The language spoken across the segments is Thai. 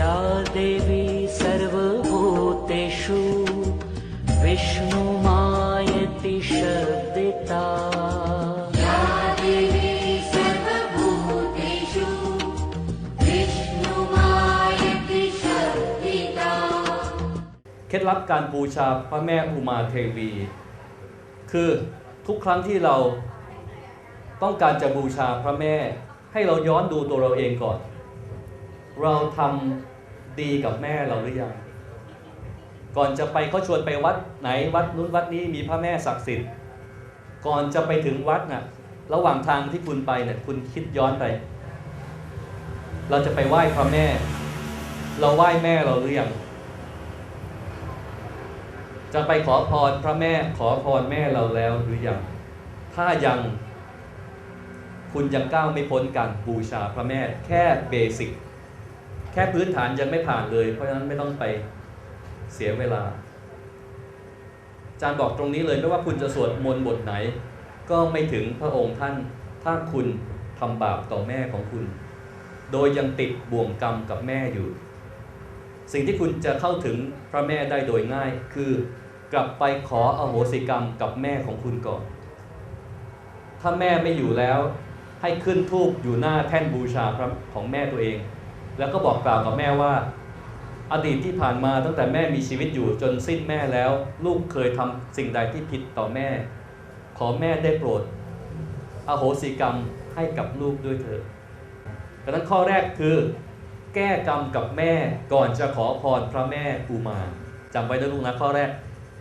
या देवी सर्वभूतेषु विष्णुमायति शब्दिता या देवी सर्वभूतेषु विष्णुमायति शक्तिता เคล็ดลับการบูชาพระแม่อุมาเทวี คือทุกครั้งที่เราต้องการจะบูชาพระแม่ ให้เราย้อนดูตัวเราเองก่อน เราทำ ดีกับแม่เราหรือยัง ก่อนจะไปเขาชวนไปวัดไหนวัดนู้นวัดนี้มีพระแม่ศักดิ์สิทธิ์ ก่อนจะไปถึงวัดน่ะ ระหว่างทางที่คุณไปเนี่ยคุณคิดย้อนไป เราจะไปไหว้พระแม่ เราไหว้แม่เราหรือยังจะไปขอพรพระแม่ขอพรแม่เราแล้วหรือยัง ถ้ายังคุณยังก้าวไม่พ้นการบูชาพระแม่แค่เบสิก แค่พื้นฐานยังไม่ผ่านเลย เพราะฉะนั้นไม่ต้องไปเสียเวลาอาจารย์บอกตรงนี้เลยไม่ว่าคุณจะสวดมนต์บทไหน ก็ไม่ถึงพระองค์ท่าน ถ้าคุณทำบาปต่อแม่ของคุณ โดยยังติดบ่วงกรรมกับแม่อยู่ สิ่งที่คุณจะเข้าถึงพระแม่ได้โดยง่าย คือกลับไปขออโหสิกรรมกับแม่ของคุณก่อน ถ้าแม่ไม่อยู่แล้วให้ขึ้นทูบอยู่หน้าแท่นบูชาพระของแม่ตัวเอง แล้วก็บอกกล่าวกับแม่ว่า อดีตที่ผ่านมาตั้งแต่แม่มีชีวิตอยู่จนสิ้นแม่แล้ว ลูกเคยทำสิ่งใดที่ผิดต่อแม่ ขอแม่ได้โปรด อโหสิกรรมให้กับลูกด้วยเถิดดังนั้นข้อแรกคือ แก้กรรมกับแม่ก่อนจะขอพรพระแม่อุมาจำไว้นะลูกนะข้อแรก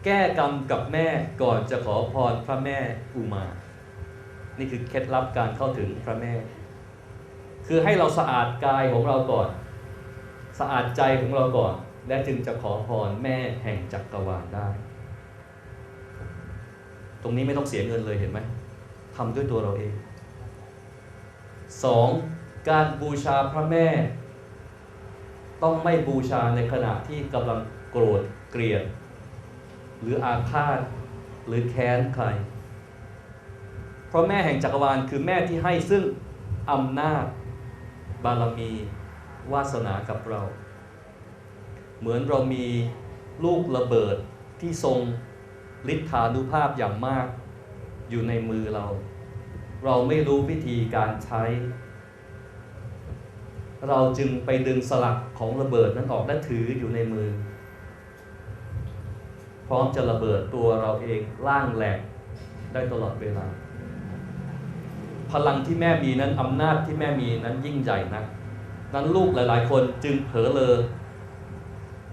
แก้กรรมกับแม่ก่อนจะขอพรพระแม่อุมา นี่คือเคล็ดลับการเข้าถึงพระแม่ คือให้เราสะอาดกายของเราก่อน สะอาดใจของเราก่อน และจึงจะขอพรแม่แห่งจักรวาลได้ ตรงนี้ไม่ต้องเสียเงินเลยเห็นไหมทำด้วยตัวเราเองสองการบูชาพระแม่ ต้องไม่บูชาในขณะที่กำลังโกรธเกลียด หรืออาฆาตหรือแค้นใคร เพราะแม่แห่งจักรวาลคือแม่ที่ให้ซึ่งอำนาจ บารมีวาสนากับเรา เหมือนเรามีลูกระเบิดที่ทรงฤทธานุภาพอย่างมากอยู่ในมือเรา เราไม่รู้วิธีการใช้ เราจึงไปดึงสลักของระเบิดนั้นออกและถืออยู่ในมือ พร้อมจะระเบิดตัวเราเองล่างแหลกได้ตลอดเวลา พลังที่แม่มีนั้นอำนาจที่แม่มีนั้นยิ่งใหญ่นะนั้นลูกหลาย ๆ คนจึงเผลอเลอ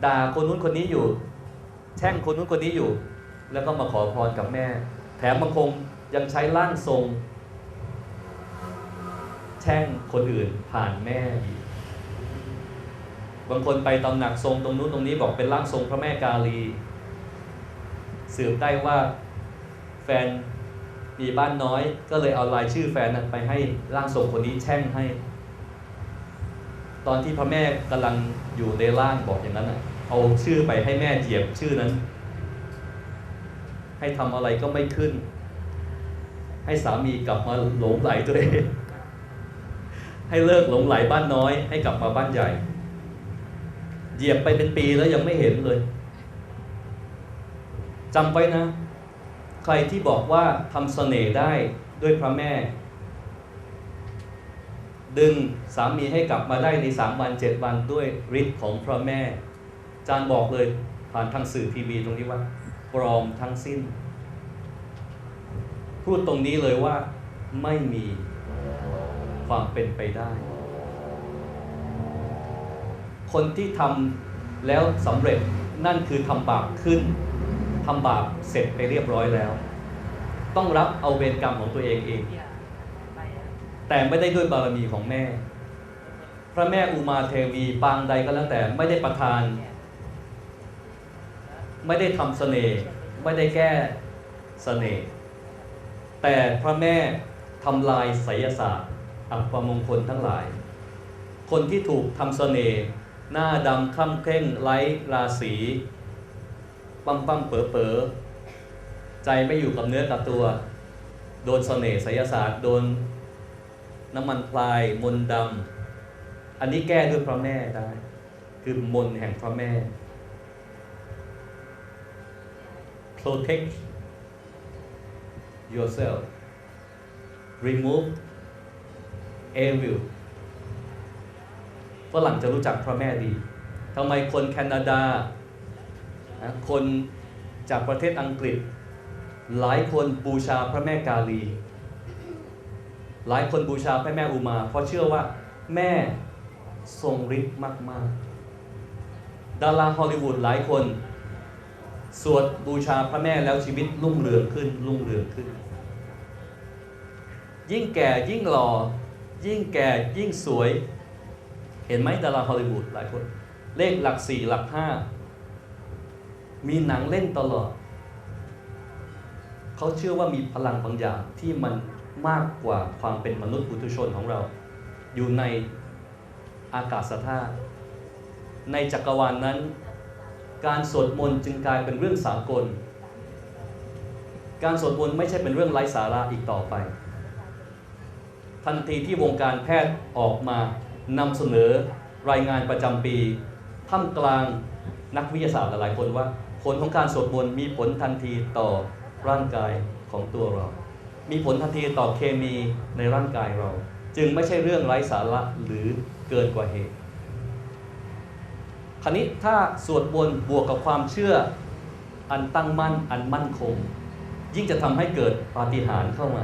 ด่าคนนู้นคนนี้อยู่ แช่งคนนู้นคนนี้อยู่ แล้วก็มาขอพรกับแม่ แถมบางคงยังใช้ร่างทรง แช่งคนอื่นผ่านแม่อีกบางคนไปตำหนักทรงตรงนู้นตรงนี้บอกเป็นร่างทรงพระแม่กาลี สืบได้ว่าแฟน มีบ้านน้อย ก็เลยเอารายชื่อแฟนไปให้ร่างทรงคนนี้แช่งให้ ตอนที่พระแม่กำลังอยู่ในร่างบอกอย่างนั้นนะเอาชื่อไปให้แม่เหยียบชื่อนั้น ให้ทำอะไรก็ไม่ขึ้น ให้สามีกลับมาหลงไหลตัวเองให้เลิกหลงไหลบ้านน้อย ให้กลับมาบ้านใหญ่ เหยียบไปเป็นปีแล้วยังไม่เห็นเลยจำไว้นะ ใครที่บอกว่าทำเสน่ห์ได้ด้วยพระแม่ ดึงสามีให้กลับมาได้ในสามวันเจ็ดวันด้วยฤทธิ์ของพระแม่ จารย์บอกเลยผ่านทางสื่อทีวีตรงนี้ว่าปลอมทั้งสิ้น พูดตรงนี้เลยว่าไม่มีความเป็นไปได้ คนที่ทำแล้วสำเร็จนั่นคือทำบาปขึ้น ทำบาปเสร็จไปเรียบร้อยแล้ว ต้องรับเอาเวรกรรมของตัวเองเอง แต่ไม่ได้ด้วยบารมีของแม่ พระแม่อุมาเทวีปางใดก็แล้วแต่ไม่ได้ประทาน ไม่ได้ทำเสน่ห์ไม่ได้แก้เสน่ห์แต่พระแม่ทำลายไสยศาสตร์อัปมงคลทั้งหลาย คนที่ถูกทำเสน่ห์หน้าดำคล่ำเคร่งไร้ราศี ปั้มปั้มเป๋อเป๋อใจไม่อยู่กับเนื้อกับตัว โดนเสน่ห์ไสยศาสตร์โดนน้ำมันพลายมนดำอันนี้แก้ด้วยพระแม่ได้ คือมนแห่งพระแม่ protect yourself remove evil ฝรั่งจะรู้จักพระแม่ดีทำไมคนแคนาดา คนจากประเทศอังกฤษ หลายคนบูชาพระแม่กาลี หลายคนบูชาพระแม่อุมา เพราะเชื่อว่าแม่ทรงฤทธิ์มาก ๆ ดาราฮอลลีวูดหลายคน สวดบูชาพระแม่แล้วชีวิตรุ่งเรืองขึ้นรุ่งเรืองขึ้น ยิ่งแก่ยิ่งหล่อยิ่งแก่ยิ่งสวย เห็นไหมดาราฮอลลีวูดหลายคน เลขหลักสี่หลักห้า มีหนังเล่นตลอด เขาเชื่อว่ามีพลังบางอย่างที่มันมากกว่าความเป็นมนุษย์ปุถุชนของเรา อยู่ในอากาศธาตุในจักรวาลนนั้น การสวดมนต์จึงกลายเป็นเรื่องสากล การสวดมนต์ไม่ใช่เป็นเรื่องไร้สาระอีกต่อไป ทันทีที่วงการแพทย์ออกมานำเสนอรายงานประจำปีท่ามกลางนักวิทยาศาสตร์หลายๆคนว่า ลของการสวดมนต์มีผลทันทีต่อร่างกายของตัวเรา มีผลทันทีต่อเคมีในร่างกายเรา จึงไม่ใช่เรื่องไร้สาระหรือเกินกว่าเหตุคราวนี้ถ้าสวดมนต์บวกกับความเชื่ออันตั้งมั่นอันมั่นคง ยิ่งจะทำให้เกิดปาฏิหาริย์เข้ามา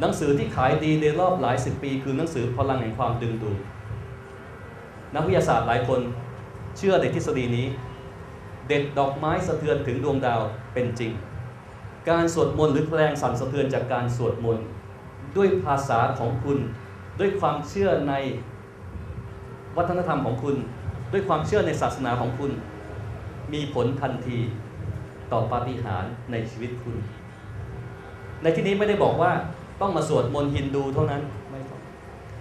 หนังสือที่ขายดีในรอบหลายสิบปี คือหนังสือพลังแห่งความดึงดูดนักวิทยาศาสตร์หลายคนเชื่อในทฤษฎีนี้ เด็ดดอกไม้สะเทือนถึงดวงดาวเป็นจริง การสวดมนต์หรือแรงสั่นสะเทือนจากการสวดมนต์ด้วยภาษาของคุณ ด้วยความเชื่อในวัฒนธรรมของคุณ ด้วยความเชื่อในศาสนาของคุณ มีผลทันทีต่อปาฏิหาริย์ในชีวิตคุณ ในที่นี้ไม่ได้บอกว่าต้องมาสวดมนต์ฮินดูเท่านั้นไม่ต้อง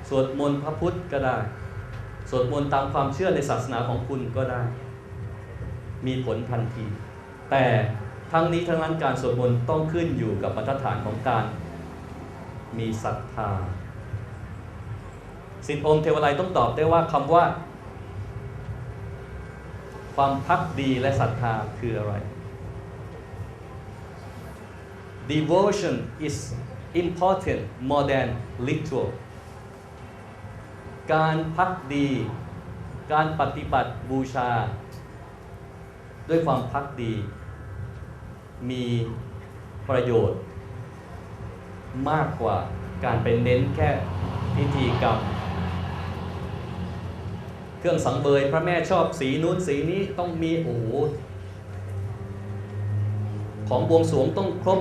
สวดมนต์พระพุทธก็ได้ สวดมนต์ตามความเชื่อในศาสนาของคุณก็ได้ มีผลทันที แต่ทั้งนี้ทั้งนั้นการสวดมนต์ต้องขึ้นอยู่กับมาตรฐานของการมีศรัทธาสิทธิอมเทวไลต้องตอบได้ว่าคำว่า ความพักดีและศรัทธาคืออะไร Devotion is important more than ritual การพักดี การปฏิบัติบูชา ด้วยความพักดี มีประโยชน์ มากกว่าการไปเน้นแค่พิธีกรรม เครื่องสังเบยพระแม่ชอบสีนู้นสีนี้ต้องมีโอ้โหของบวงสรวงต้องครบ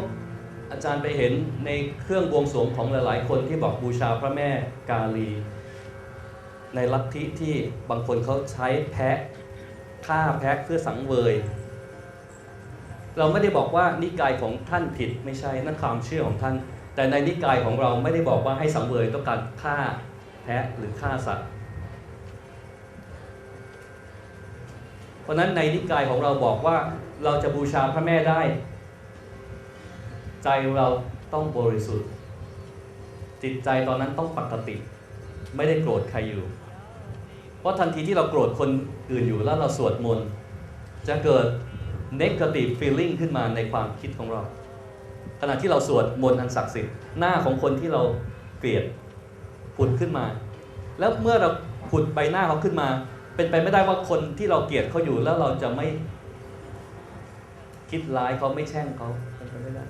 อาจารย์ไปเห็นในเครื่องบวงสรวงของหลาย ๆ คนที่บอกบูชาพระแม่กาลี ในลัทธิที่บางคนเขาใช้แพะ ฆ่าแพะเพื่อสังเวย เราไม่ได้บอกว่านิกายของท่านผิดไม่ใช่นั่นความเชื่อของท่าน แต่ในนิกายของเราไม่ได้บอกว่าให้สังเวยต้องการฆ่าแพะหรือฆ่าสัตว์ เพราะนั้นในนิกายของเราบอกว่าเราจะบูชาพระแม่ได้ ใจเราต้องบริสุทธิ์ จิตใจตอนนั้นต้องปกติ ไม่ได้โกรธใครอยู่ พราะทันทีที่เราโกรธคนอื่นอยู่แล้วเราสวดมนต์จะเกิด negative feeling ขึ้นมาในความคิดของเรา ขณะที่เราสวดมนต์อันศักดิ์สิทธิ์หน้าของคนที่เราเกลียดผุดขึ้นมา แล้วเมื่อเราผุดใบหน้าเขาขึ้นมา เป็นไปไม่ได้ว่าคนที่เราเกลียดเขาอยู่แล้วเราจะไม่คิดร้ายเขาไม่แช่งเขาเป็นไปไม่ได้